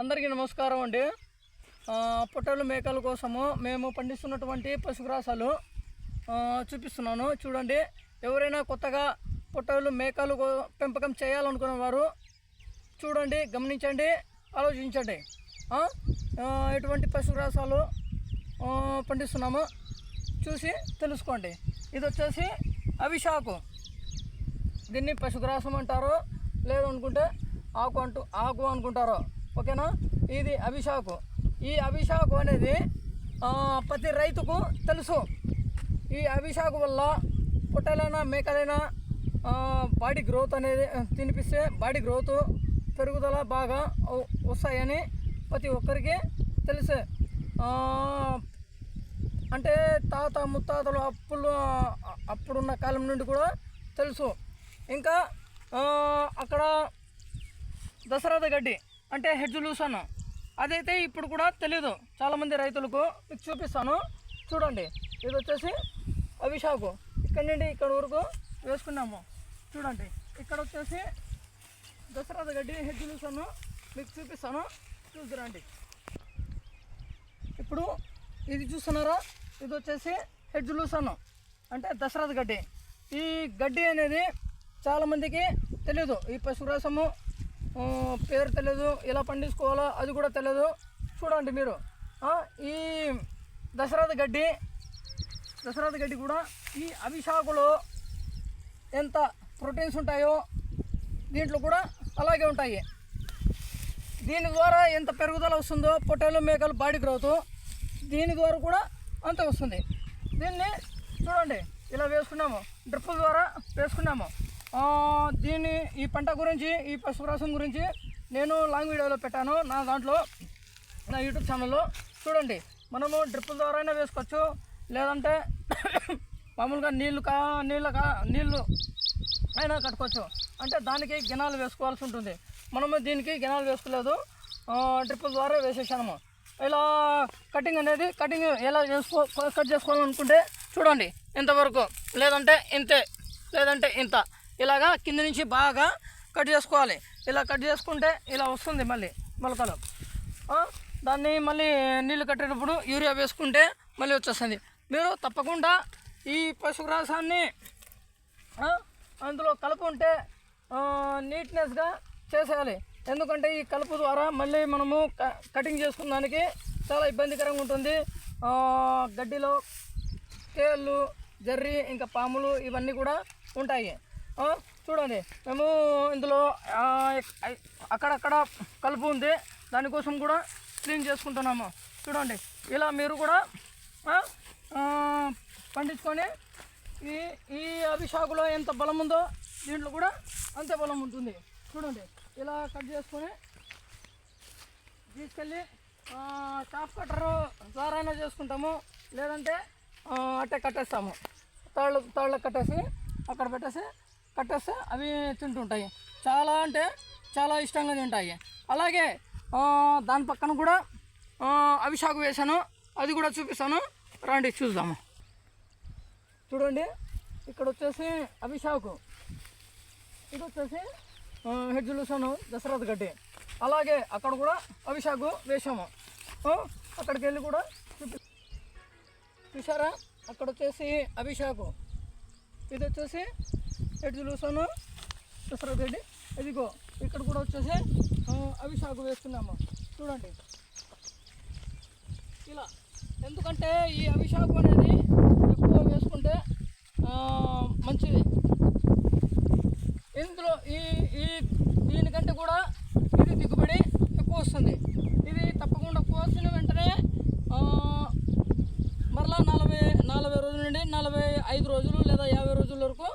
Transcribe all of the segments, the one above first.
అందరికీ నమస్కారం అండి. పొట్టలు మేకల కోసము మేము పండిస్తున్నటువంటి పశుగ్రాసాలు చూపిస్తున్నాను. చూడండి ఎవరైనా కొత్తగా పొట్టలు మేకలు కో- పెంపకం చేయాలనుకున్న వారు చూడండి గమనించండి ఆలోచించండి. ఎటువంటి పశుగ్రాసాలు పండిస్తున్నాము చూసి తెలుసుకోండి. ఇది వచ్చేసి అభిషాకు దీన్ని పశుగ్రాసం అంటారు. లేదనుకుంటే ఆకు అంటూ ఆకు అనుకుంటారు. ఓకేనా? ఇది అభిషాకు. ఈ అభిషాకు అనేది ప్రతి రైతుకు తెలుసు. ఈ అభిషాకు వల్ల పొట్టలైనా మేకలైనా బాడీ గ్రోత్ అనేది తినిపిస్తే బాడీ గ్రోత్ పెరుగుదల బాగా వస్తాయని ప్రతి ఒక్కరికి తెలుసే. అంటే తాత ముత్తాతలు అప్పులు అప్పుడున్న కాలం నుండి కూడా తెలుసు. ఇంకా అక్కడ దసరాద గడ్డి. అంటే హెడ్జ్ లూసన్ అదైతే ఇప్పుడు కూడా తెలీదు. చాలామంది రైతులకు మీకు చూపిస్తాను. చూడండి. ఇది వచ్చేసి అభిషాకు ఇక్కడ నుండి ఇక్కడ వరకు వేసుకున్నాము. చూడండి. ఇక్కడ వచ్చేసి దసరాద గడ్డి హెడ్జ్ లూసన్ మీకు చూపిస్తాను. చూద్దురండి. ఇప్పుడు ఇది చూస్తున్నారా? ఇది వచ్చేసి హెడ్జ్ లూసన్ అంటే దసరాద గడ్డి. ఈ గడ్డి అనేది చాలామందికి తెలియదు ఈ పశుగ్రాసము పేరు తెలియదు ఎలా పండించుకోవాలో అది కూడా తెలియదు చూడండి మీరు. ఈ దశరథ గడ్డి దశరథ గడ్డి కూడా ఈ అభిషాకులో ఎంత ప్రోటీన్స్ ఉంటాయో దీంట్లో కూడా అలాగే ఉంటాయి. దీని ద్వారా ఎంత పెరుగుదల వస్తుందో పొట్టేలు మేకలు బాడీ గ్రోత్ దీని ద్వారా కూడా అంత వస్తుంది. దీన్ని చూడండి ఇలా వేసుకున్నాము. డ్రిప్ ద్వారా వేసుకున్నాము. దీన్ని ఈ పంట గురించి ఈ పశుగ్రాసం గురించి నేను లాంగ్ వీడియోలో పెట్టాను. నా దాంట్లో నా యూట్యూబ్ ఛానల్లో. చూడండి మనము డ్రిప్పుల ద్వారానే వేసుకోవచ్చు. లేదంటే మామూలుగా నీళ్ళు కా నీళ్ళ కా నీళ్ళు అయినా కట్టుకోవచ్చు. అంటే దానికి గినాలు వేసుకోవాల్సి ఉంటుంది. మనము దీనికి గినాలు వేసుకోలేదు. డ్రిప్పుల ద్వారా వేసేసాము. ఇలా కటింగ్ అనేది కటింగ్ ఎలా చేసుకో కట్ చేసుకోవాలనుకుంటే చూడండి ఇంతవరకు. లేదంటే ఇంతే. లేదంటే ఇంత. ఇలాగా కింద నుంచి బాగా కట్ చేసుకోవాలి. ఇలా కట్ చేసుకుంటే ఇలా వస్తుంది మళ్ళీ మొలకలు. దాన్ని మళ్ళీ నీళ్ళు కట్టేటప్పుడు యూరియా వేసుకుంటే మళ్ళీ వచ్చేస్తుంది. మీరు తప్పకుండా ఈ పశుగ్రాసాన్ని అందులో కలుపు ఉంటే నీట్నెస్గా చేసేయాలి. ఎందుకంటే ఈ కలుపు ద్వారా మళ్ళీ మనము క- కటింగ్ చేసుకున్న దానికి చాలా ఇబ్బందికరంగా ఉంటుంది. గడ్డిలో తేళ్ళు జర్రి ఇంకా పాములు ఇవన్నీ కూడా ఉంటాయి. చూడండి. మేము ఇందులో అక్కడక్కడ కలుపు ఉంది. దానికోసం కూడా క్లీన్ చేసుకుంటున్నాము. చూడండి. ఇలా మీరు కూడా పండించుకొని ఈ ఈ అభిషాకులో ఎంత బలం ఉందో దీంట్లో కూడా అంతే బలం ఉంటుంది. చూడండి. ఇలా కట్ చేసుకొని తీసుకెళ్ళి చాప్ కట్టర్ ద్వారానే చేసుకుంటాము. లేదంటే అట్టే కట్టేస్తాము. తాళ్ళు తాళ్ళకు కట్టేసి అక్కడ పెట్టేసి కట్టేస్తే అవి తింటుంటాయి. చాలా అంటే చాలా ఇష్టంగా తింటాయి. అలాగే దాని పక్కన కూడా అవి అభిషాకు వేసాను అది కూడా చూపిస్తాను. రండి చూద్దాము. చూడండి ఇక్కడ వచ్చేసి అభిషాకు ఇది వచ్చేసి హెడ్జులుసాను హెడ్జ్ గడ్డి. అలాగే అక్కడ కూడా అభిషాకు వేసాము అక్కడికి వెళ్ళి కూడా చూపి చూసారా అక్కడ వచ్చేసి అభిషాకు ఇది వచ్చేసి ఎటు చూసాను పెసర గడ్డి ఇదిగో ఇక్కడ కూడా వచ్చేసి అవి సాగు వేస్తున్నాము. చూడండి. ఇలా. ఎందుకంటే ఈ అభిషాకు అనేది ఎక్కువ వేసుకుంటే మంచిది. ఇందులో ఈ ఈ దీనికంటే కూడా ఇది దిగుబడి ఎక్కువ వస్తుంది. ఇది తప్పకుండా కోసిన వెంటనే మరలా నలభై నలభై రోజుల నుండి నలభై ఐదు రోజులు లేదా యాభై రోజుల వరకు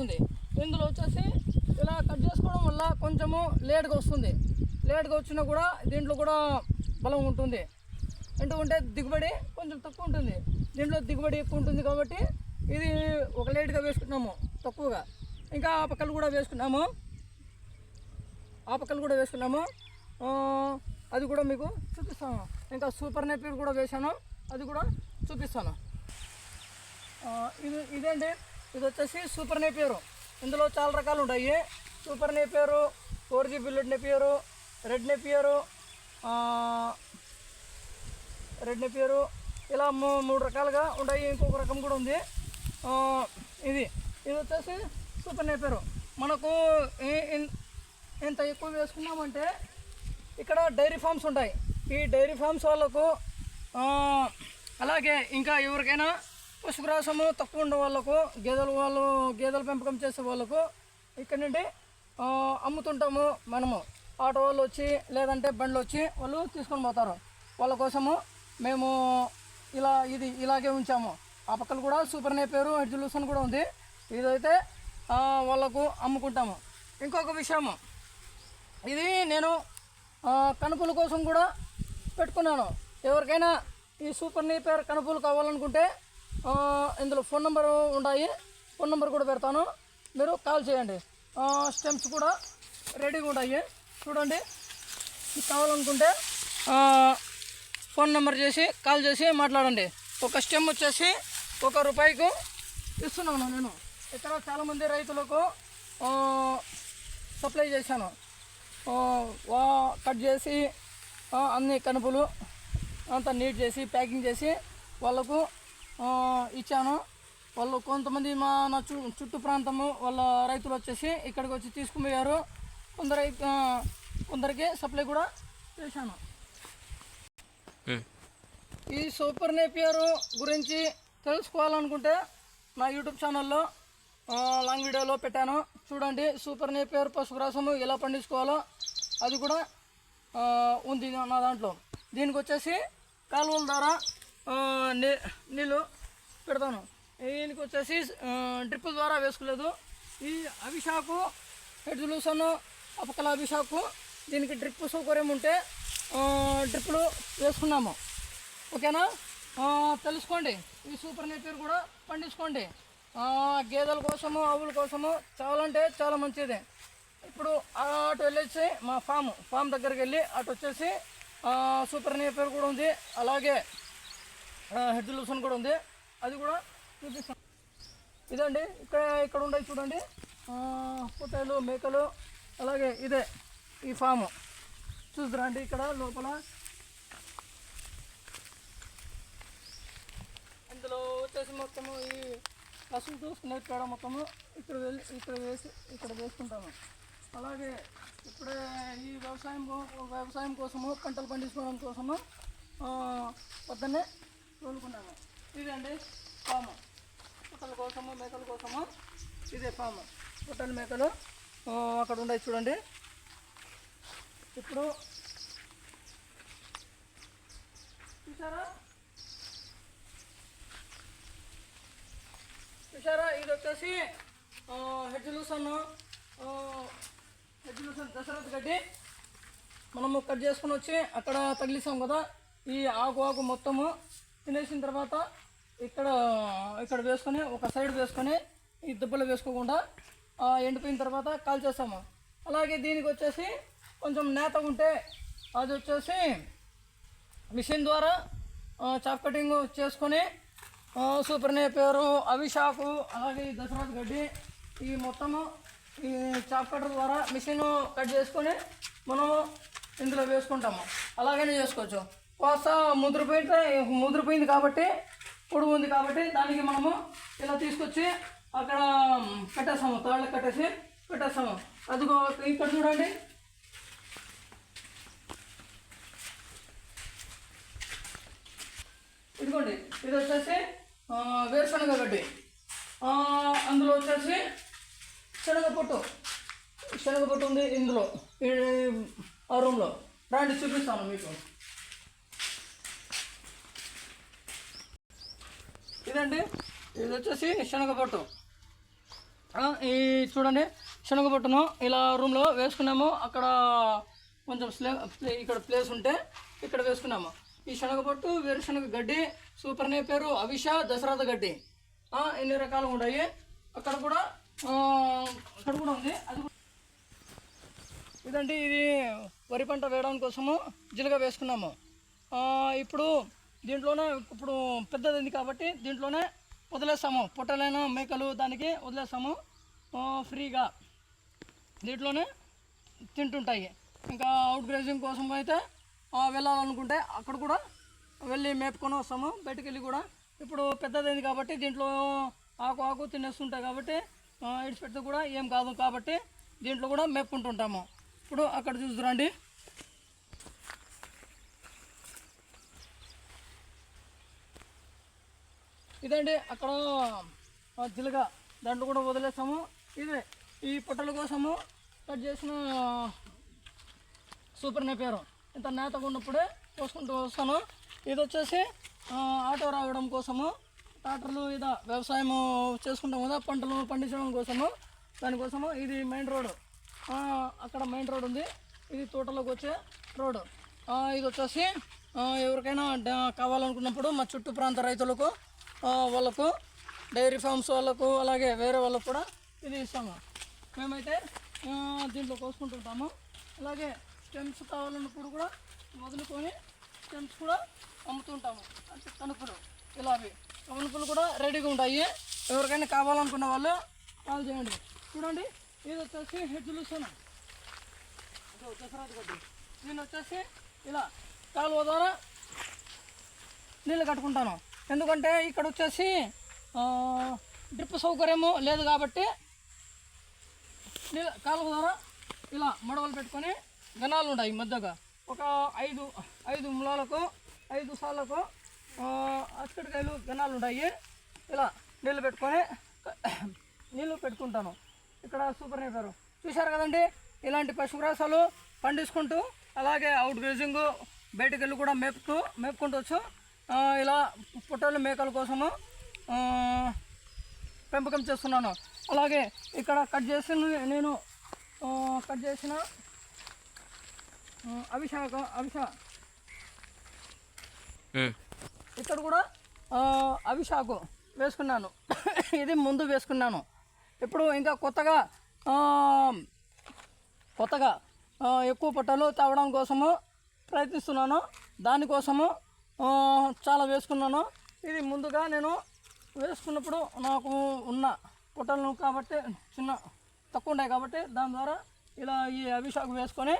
వస్తుంది. ఇందులో వచ్చేసి ఇలా కట్ చేసుకోవడం వల్ల కొంచెము లేట్గా వస్తుంది. లేట్గా వచ్చినా కూడా దీంట్లో కూడా బలం ఉంటుంది. ఎందుకంటే దిగుబడి కొంచెం తక్కువ ఉంటుంది. దీంట్లో దిగుబడి ఎక్కువ ఉంటుంది కాబట్టి ఇది ఒక లేట్గా వేసుకున్నాము తక్కువగా. ఇంకా ఆ పక్కలు కూడా వేసుకున్నాము. ఆ పక్కలు కూడా వేసుకున్నాము. అది కూడా మీకు చూపిస్తాను. ఇంకా సూపర్ నెప్పి కూడా వేశాను. అది కూడా చూపిస్తాను. ఇది ఇదేంటి? ఇది వచ్చేసి సూపర్ నేపియరు ఇందులో చాలా రకాలు ఉంటాయి. Super napier four G bullet napier red napier red napier ఇలా మూ మూడు రకాలుగా ఉంటాయి. ఇంకొక రకం కూడా ఉంది. ఇది ఇది. వచ్చేసి సూపర్ నేపేరు మనకు ఎంత ఇన్- ఎక్కువ వేసుకున్నామంటే ఇక్కడ డైరీ ఫార్మ్స్ ఉంటాయి. ఈ డైరీ ఫార్మ్స్ వాళ్ళకు అలాగే ఇంకా ఎవరికైనా పశుగ్రాసము తక్కువ ఉండే వాళ్ళకు గేదెలు వాళ్ళు గేదెల పెంపకం చేసే వాళ్ళకు ఇక్కడ నుండి అమ్ముతుంటాము మనము. ఆటో వాళ్ళు వచ్చి లేదంటే బండ్లు వచ్చి వాళ్ళు తీసుకొని పోతారు. వాళ్ళ కోసము మేము ఇలా ఇది ఇలాగే ఉంచాము. ఆ పక్కన కూడా సూపర్ నేపేరు ఎడ్జులూసన్ కూడా ఉంది. ఇదైతే వాళ్ళకు అమ్ముకుంటాము. ఇంకొక విషయము. ఇది నేను కనుపుల కోసం కూడా పెట్టుకున్నాను. ఎవరికైనా ఈ సూపర్ పేరు కనుపులు కావాలనుకుంటే ఇందులో ఫోన్ నెంబర్ ఉన్నాయి ఫోన్ నెంబర్ కూడా పెడతాను. మీరు కాల్ చేయండి. స్టెమ్స్ కూడా రెడీగా ఉన్నాయి చూడండి. మీకు కావాలనుకుంటే ఫోన్ నెంబర్ చేసి కాల్ చేసి మాట్లాడండి. ఒక స్టెమ్ వచ్చేసి ఒక రూపాయికు ఇస్తున్నాను నేను. ఇక్కడ చాలామంది రైతులకు సప్లై చేశాను. వా కట్ చేసి అన్ని కనుపులు అంతా నీట్ చేసి ప్యాకింగ్ చేసి వాళ్ళకు ఇచ్చాను. వాళ్ళు కొంతమంది మా నా చు చుట్టూ ప్రాంతము వాళ్ళ రైతులు వచ్చేసి ఇక్కడికి వచ్చి తీసుకుపోయారు. కొందరు కొందరికి సప్లై కూడా చేశాను. ఈ సూపర్ నేపియర్ గురించి తెలుసుకోవాలనుకుంటే నా యూట్యూబ్ ఛానల్లో లాంగ్ వీడియోలో పెట్టాను. చూడండి సూపర్ నేపియర్ పశుగ్రాసము ఎలా పండించుకోవాలో. అది కూడా ఉంది నా దాంట్లో. దీనికి వచ్చేసి కాలువల ద్వారా నీళ్ళు పెడతాను. దీనికి వచ్చేసి ఆ, డ్రిప్పుల ద్వారా వేసుకోలేదు. ఈ అభిషాకు హెడ్ హెడ్జులూసన్ అపకల అభిషాకు దీనికి డ్రిప్ సౌకర్యం ఉంటే డ్రిప్పులు వేసుకున్నాము. ఓకేనా? తెలుసుకోండి. ఈ సూపర్ నేచర్ కూడా పండించుకోండి. గేదెల కోసము ఆవుల కోసము చాలా అంటే చాలా మంచిది. ఇప్పుడు ఆ అటు వెళ్ళేసి మా ఫామ్ ఫామ్ దగ్గరికి వెళ్ళి అటు వచ్చేసి సూపర్ నేపర్ కూడా ఉంది. అలాగే హెడ్ లూసన్ కూడా ఉంది. అది కూడా చూపిస్తాం. ఇదండి ఇక్కడ ఇక్కడ ఉన్నాయి చూడండి. ఆ, పొట్టేలు మేకలు అలాగే ఇదే ఈ ఫాము. చూద్దురా అండి ఇక్కడ లోపల. ఇందులో వచ్చేసి మొత్తము ఈ పశువు చూసుకునే పేడ మొత్తము ఇక్కడ వెళ్ళి ఇక్కడ వేసి ఇక్కడ వేసుకుంటాము. అలాగే ఇప్పుడే ఈ వ్యవసాయం వ్యవసాయం కోసము పంటలు పండించుకోవడం కోసము పొద్దున్నే తోలుకున్నాము ఇదండి పాము. పుట్టల కోసము మేకల కోసము. ఇదే ఫాము పుట్టల మేకలు. అక్కడ ఉన్నాయి చూడండి. ఇప్పుడు చూసారా? చూసారా? ఇది వచ్చేసి హెడ్జులూసన్ హెడ్జులూసన్ దశరథ్ గడ్డి. మనము కట్ చేసుకుని వచ్చి అక్కడ తగిలిస్తాం కదా ఈ ఆకు ఆకు మొత్తము. తినేసిన తర్వాత ఇక్కడ ఇక్కడ వేసుకొని ఒక సైడ్ వేసుకొని ఈ దుబ్బలు వేసుకోకుండా ఎండిపోయిన తర్వాత కాల్చేస్తాము. అలాగే దీనికి వచ్చేసి కొంచెం నేత ఉంటే అది వచ్చేసి మిషన్ ద్వారా చాప్ కటింగ్ చేసుకొని సూపర్ నేపేరు అవిషాకు అలాగే ఈ దసరాకు గడ్డి ఈ మొత్తము ఈ చాప్ కటర్ ద్వారా మిషన్ కట్ చేసుకొని మనము ఇందులో వేసుకుంటాము. అలాగనే చేసుకోవచ్చు. కోస ముదిరిపోయితే ముదిరిపోయింది కాబట్టి పొడుగు ఉంది కాబట్టి దానికి మనము ఇలా తీసుకొచ్చి అక్కడ కట్టేస్తాము తాళ్ళకి కట్టేసి పెట్టేస్తాము. అదిగో ఇక్కడ చూడండి. ఇదిగోండి ఇది వచ్చేసి వేరుశనగ గడ్డి. అందులో వచ్చేసి శనగ పొట్టు శనగ పొట్టు ఉంది ఇందులో. ఈ ఆ రూమ్లో. రాండి చూపిస్తాను మీకు. ఇదండి. ఇది వచ్చేసి శనగపట్టు. ఈ చూడండి శనగపట్టును ఇలా రూమ్లో వేసుకున్నాము. అక్కడ కొంచెం స్లే ప్లే ఇక్కడ ప్లేస్ ఉంటే ఇక్కడ వేసుకున్నాము. ఈ శనగపట్టు వేరుశనగ గడ్డి సూపర్ నేపేరు అవిష దశరథ గడ్డి. ఆ, ఎన్ని రకాలు ఉన్నాయి? అక్కడ కూడా అక్కడ కూడా ఉంది. అది ఇదండి ఇది వరి పంట వేయడానికి కోసము జిలుగా వేసుకున్నాము. ఆ, ఇప్పుడు దీంట్లోనే ఇప్పుడు పెద్దది కాబట్టి దీంట్లోనే వదిలేస్తాము. పొట్టలైన మేకలు దానికి వదిలేస్తాము. ఫ్రీగా దీంట్లోనే తింటుంటాయి. ఇంకా అవుట్ గ్రేజింగ్ కోసం అయితే వెళ్ళాలనుకుంటే అక్కడ కూడా వెళ్ళి మేపుకొని వస్తాము. బయటికి వెళ్ళి కూడా ఇప్పుడు పెద్దదైంది కాబట్టి దీంట్లో ఆకు ఆకు తినేస్తుంటాయి కాబట్టి ఇడిచిపెడితే కూడా ఏం కాదు కాబట్టి దీంట్లో కూడా మేపుకుంటుంటాము. ఇప్పుడు అక్కడ చూస్తురండి ఇదండి అక్కడ ఆ, జిలుగ దాంట్లో కూడా వదిలేస్తాము ఇదే ఈ పొట్టల కోసము కట్ చేసిన సూపర్ నేపారు ఇంత నేతగా ఉన్నప్పుడే పోసుకుంటూ వస్తాను. ఇది వచ్చేసి ఆటో రావడం కోసము ట్రాక్టర్లు ఇదా వ్యవసాయం చేసుకుంటాం కదా పంటలు పండించడం కోసము. దానికోసము ఇది మెయిన్ రోడ్. అక్కడ మెయిన్ రోడ్ ఉంది. ఇది తోటలోకి వచ్చే రోడ్. ఇది వచ్చేసి ఎవరికైనా కావాలనుకున్నప్పుడు మా చుట్టూ ప్రాంత రైతులకు వాళ్ళకు డైరీ ఫార్మ్స్ వాళ్ళకు అలాగే వేరే వాళ్ళకు కూడా ఇది ఇస్తాము. మేమైతే దీంట్లో కోసుకుంటుంటాము. అలాగే స్టెమ్స్ కావాలన్నప్పుడు కూడా వదులుకొని స్టెమ్స్ కూడా అమ్ముతుంటాము. అంటే కనుపులు ఇలా అవి కనుపులు కూడా రెడీగా ఉంటాయి. ఎవరికైనా కావాలనుకున్న వాళ్ళు కాల్ చేయండి. చూడండి ఇది వచ్చేసి హెడ్జులు సోనా ఇదో దసరాది గడ్డి. దీన్ని వచ్చేసి ఇలా కాలువ ద్వారా నీళ్ళు కట్టుకుంటాను. ఎందుకంటే ఇక్కడ వచ్చేసి డ్రిప్ సౌకర్యము లేదు కాబట్టి నీళ్ళ కాలువ ద్వారా ఇలా మడవలు పెట్టుకొని గణాలు ఉంటాయి మధ్యగా. ఒక ఐదు ఐదు ములాలకు ఐదు సార్లకు అచ్చడికాయలు గణాలు ఉంటాయి. ఇలా నీళ్ళు పెట్టుకొని నీళ్ళు పెట్టుకుంటాను. ఇక్కడ సూపర్ నేపారు. చూశారు కదండి? ఇలాంటి పశుగ్రాసాలు పండించుకుంటూ అలాగే అవుట్ గ్రేజింగ్ బయటకు వెళ్ళి కూడా మేపుతూ మేపుకుంటూ వచ్చు. ఇలా పుట్టలు మేకల కోసము పెంపకం చేస్తున్నాను. అలాగే ఇక్కడ కట్ చేసిన నేను కట్ చేసిన అభిషేక అభిషా ఇక్కడ కూడా అభిషాకు వేసుకున్నాను. ఇది ముందు వేసుకున్నాను. ఇప్పుడు ఇంకా కొత్తగా కొత్తగా ఎక్కువ పొట్టలు తవ్వడం కోసము ప్రయత్నిస్తున్నాను. దానికోసము చాలా వేసుకున్నాను. ఇది ముందుగా నేను వేసుకున్నప్పుడు నాకు ఉన్న పుట్టలను కాబట్టి చిన్న తక్కువ ఉన్నాయి కాబట్టి దాని ద్వారా ఇలా ఈ అభిషాకు వేసుకొని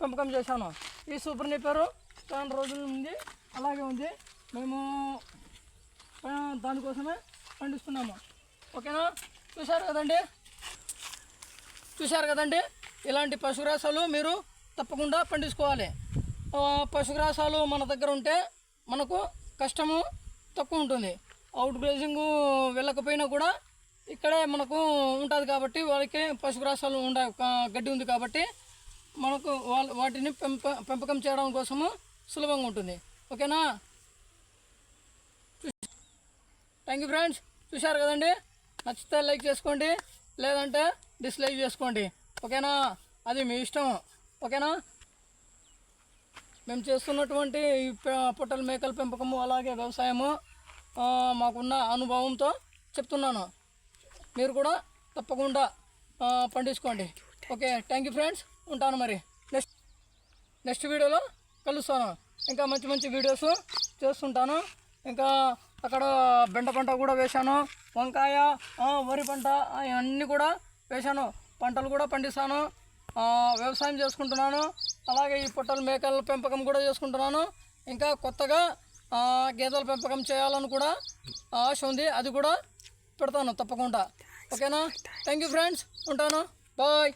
పెంపకం చేశాను. ఈ సూపర్ నిప్పరు చాలా రోజుల నుండి అలాగే ఉంది. మేము దానికోసమే పండిస్తున్నాము. ఓకేనా? చూశారు కదండి? చూశారు కదండి? ఇలాంటి పశుగ్రాసాలు మీరు తప్పకుండా పండించుకోవాలి. పశుగ్రాసాలు మన దగ్గర ఉంటే మనకు కష్టము తక్కువ ఉంటుంది. అవుట్ గ్రేజింగ్ వెళ్ళకపోయినా కూడా ఇక్కడే మనకు ఉంటుంది కాబట్టి వాళ్ళకి పశుగ్రాసాలు ఉండ గడ్డి ఉంది కాబట్టి మనకు వాటిని పెంప పెంపకం చేయడం కోసము సులభంగా ఉంటుంది. ఓకేనా? థ్యాంక్ యూ ఫ్రెండ్స్ చూశారు కదండి? నచ్చితే లైక్ చేసుకోండి. లేదంటే డిస్లైక్ చేసుకోండి. ఓకేనా? అది మీ ఇష్టం ఓకేనా? మేము చేస్తున్నటువంటి ఈ పొట్టల మేకల పెంపకము అలాగే వ్యవసాయము మాకున్న అనుభవంతో చెప్తున్నాను. మీరు కూడా తప్పకుండా పండించుకోండి. Okay thank you friends. ఉంటాను మరి. నెక్స్ట్ నెక్స్ట్ వీడియోలో కలుస్తాను. ఇంకా మంచి మంచి వీడియోస్ చేస్తుంటాను. ఇంకా అక్కడ బెండ పంట కూడా వేశాను. వంకాయ వరి పంట అవన్నీ కూడా వేశాను. పంటలు కూడా పండిస్తాను. వ్యవసాయం చేసుకుంటున్నాను. అలాగే ఈ పొట్టల మేకల పెంపకం కూడా చేసుకుంటున్నాను. ఇంకా కొత్తగా గేదెల పెంపకం చేయాలని కూడా ఆశ ఉంది. అది కూడా పెడతాను తప్పకుండా. ఓకేనా? థ్యాంక్ యూ ఫ్రెండ్స్ ఉంటాను. బాయ్